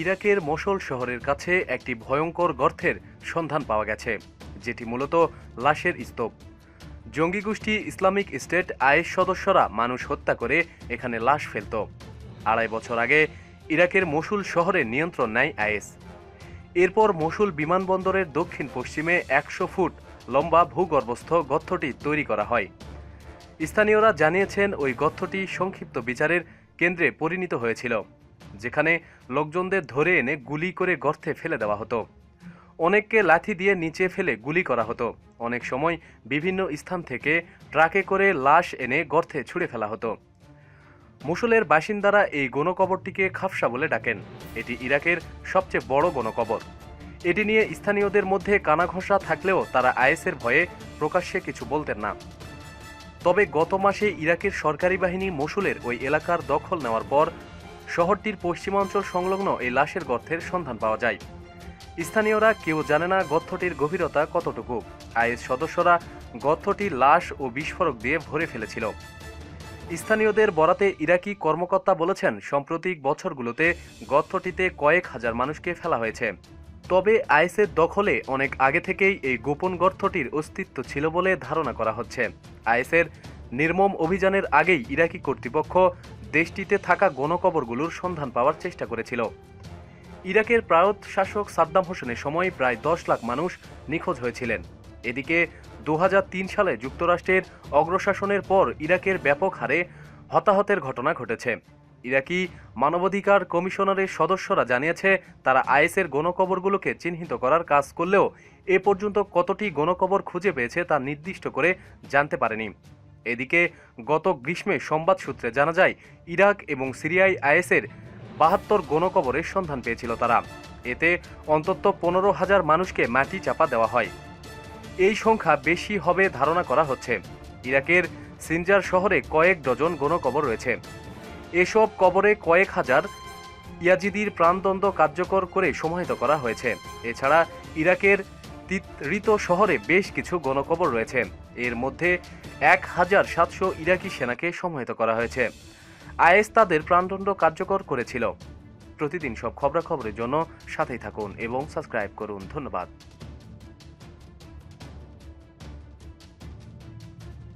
ইরাকের মোসল শহরের কাছে একটি ভয়ঙ্কর গর্তের সন্ধান পাওয়া গেছে, যেটি মূলত লাশের স্তূপ। জঙ্গি গোষ্ঠী ইসলামিক স্টেট আইএস সদস্যরা মানুষ হত্যা করে এখানে লাশ ফেলত। আড়াই বছর আগে ইরাকের মসুল শহরে নিয়ন্ত্রণ নেয় আইএস। এরপর মসুল বিমানবন্দরের দক্ষিণ পশ্চিমে একশো ফুট লম্বা ভূগর্ভস্থ গর্তটি তৈরি করা হয়। স্থানীয়রা জানিয়েছেন ওই গর্তটি সংক্ষিপ্ত বিচারের কেন্দ্রে পরিণত হয়েছিল। যেখানে লোকজনদের ধরে এনে গুলি করে গর্তে ফেলে দেওয়া হতো। অনেককে লাথি দিয়ে নিচে ফেলে গুলি করা হতো। অনেক সময় বিভিন্ন স্থান থেকে ট্রাকে করে লাশ এনে গর্তে ছুঁড়ে ফেলা হতো। মুসুলের বাসিন্দারা এই গণকবরটিকে খাফসা বলে ডাকেন। এটি ইরাকের সবচেয়ে বড় গণকবর। এটি নিয়ে স্থানীয়দের মধ্যে কানাঘষা থাকলেও তারা আইএসের ভয়ে প্রকাশ্যে কিছু বলতেন না। তবে গত মাসে ইরাকের সরকারি বাহিনী মসুলের ওই এলাকার দখল নেওয়ার পর শহরটির পশ্চিমাঞ্চল সংলগ্ন এই লাশের গর্থের সন্ধান পাওয়া যায়। স্থানীয়রা কেউ জানে না গর্থটির গভীরতা কতটুকু। আইএস সদস্যরা গর্থটি লাশ ও বিস্ফোরক দিয়ে ভরে ফেলেছিল। স্থানীয়দের বরাতে ইরাকি কর্মকর্তা বলেছেন সাম্প্রতিক বছরগুলোতে গর্থটিতে কয়েক হাজার মানুষকে ফেলা হয়েছে। তবে আইএসের দখলে অনেক আগে থেকেই এই গোপন গর্থটির অস্তিত্ব ছিল বলে ধারণা করা হচ্ছে। আইএসের নির্মম অভিযানের আগেই ইরাকি কর্তৃপক্ষ দেশটিতে থাকা গণকবরগুলোর সন্ধান পাওয়ার চেষ্টা করেছিল। ইরাকের প্রায়ত শাসক সাদ্দাম হোসেনের সময় প্রায় দশ লাখ মানুষ নিখোঁজ হয়েছিলেন। এদিকে দু হাজার তিন সালে যুক্তরাষ্ট্রের অগ্রশাসনের পর ইরাকের ব্যাপক হারে হতাহতের ঘটনা ঘটেছে। ইরাকি মানবাধিকার কমিশনারের সদস্যরা জানিয়েছে, তারা আইএসের গণকবরগুলোকে চিহ্নিত করার কাজ করলেও এ পর্যন্ত কতটি গণকবর খুঁজে পেয়েছে তা নির্দিষ্ট করে জানতে পারেনি। এদিকে গত গ্রীষ্মে সংবাদ সূত্রে জানা যায়, ইরাক এবং সিরিয়ায় আইএসের বাহাত্তর গণকবরের সন্ধান পেয়েছিল তারা। এতে অন্তত পনেরো হাজার মানুষকে মাটি চাপা দেওয়া হয়। এই সংখ্যা বেশি হবে ধারণা করা হচ্ছে। ইরাকের সিনজার শহরে কয়েক ডজন গণকবর রয়েছে। এসব কবরে কয়েক হাজার ইয়াজিদির প্রাণদণ্ড কার্যকর করে সমাহিত করা হয়েছে। এছাড়া ইরাকের তিতরিত শহরে বেশ কিছু গণকবর রয়েছে। এর মধ্যে এক হাজার সাতশো ইরাকি সেনাকে সমাহিত করা হয়েছে। আইএস তাদের প্রাণদণ্ড কার্যকর করেছিল। প্রতিদিন সব খবরাখবরের জন্য সাথেই থাকুন এবং সাবস্ক্রাইব করুন। ধন্যবাদ।